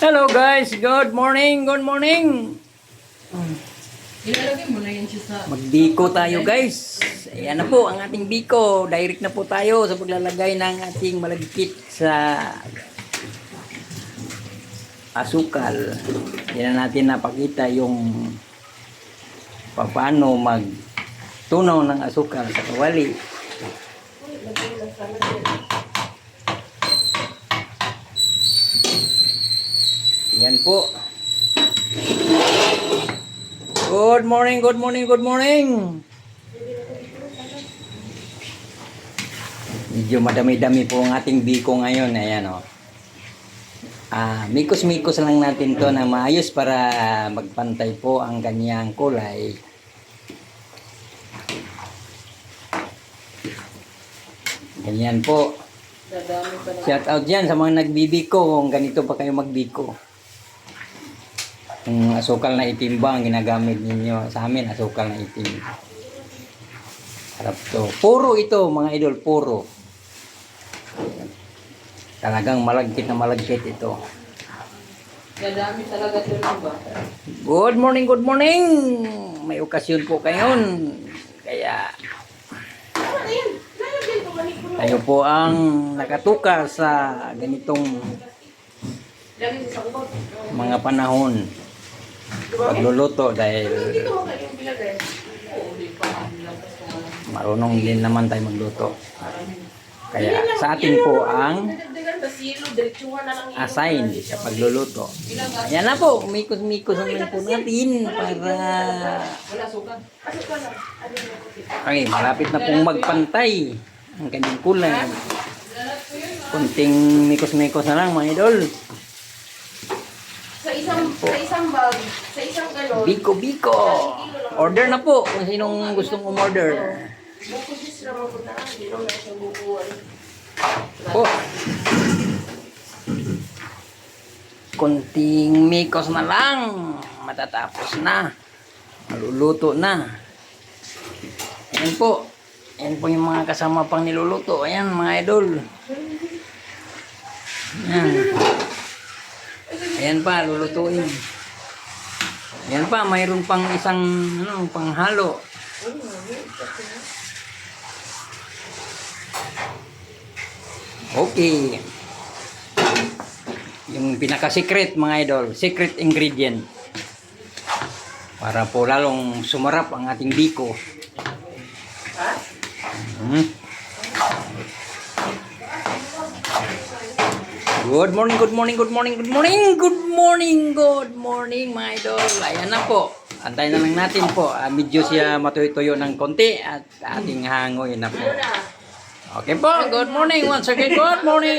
Hello guys, good morning, good morning. Ilalagay mo na siya sa... Magbiko tayo guys. Ayan na po ang ating biko. Direct na po tayo sa paglalagay ng ating malagkit sa asukal. Yan na natin napakita yung paano mag tunaw ng asukal sa kawali. Yan po. Good morning, good morning, good morning. Medyo madami-dami po ang ating biko ngayon. Ayan o. Ah, mikos-mikos lang natin to na maayos para magpantay po ang kanyang kulay. Ganyan po. Shout out dyan sa mga nagbibiko kung ganito pa kayo magbiko. Yung asukal na itim ba ang ginagamit ninyo? Sa amin, asukal na itim. Harap to. Puro ito, mga idol, puro. Talagang malagkit na malagkit ito. Dadami talaga ito ba? Good morning, good morning! May okasyon po kayon. Kaya tayo po ang nakatuka sa ganitong mga panahon pagluluto dahil marunong din naman tayo magluto. Kaya sa atin po ang lang yun. assign sa pagluluto. Ayan na po, umikos-mikos naman po natin para. Ano? Ano okay, malapit na pong magpantay ang kanyang kulay. Kunting mikos-mikos na lang mga idol. Sa isang sa isang bag, sa isang galon. Biko Biko. Order na po kung sinong gustong umorder. Buko jus lang ako na. Hindi lang na siya bukuan. Po. Kunting mikos na lang. Matatapos na. Maluluto na. Ayan po. Ayan po yung mga kasama pang niluluto. Ayan mga idol. Ayan. Ayan pa, lulutuin. Ayan pa, mayroon pang isang ano, panghalo. Okay. Yung pinaka-secret mga idol, secret ingredient. Para po lalong sumarap ang ating biko. Ha? Hmm. Good morning, good morning, good morning, good morning, good morning, good morning mga idol. Ayan na po. Antayin na lang natin po. Ah, medyo siya matuyo-tuyo ng konti at ating hangoy na po. Okay po, good morning once again, good morning.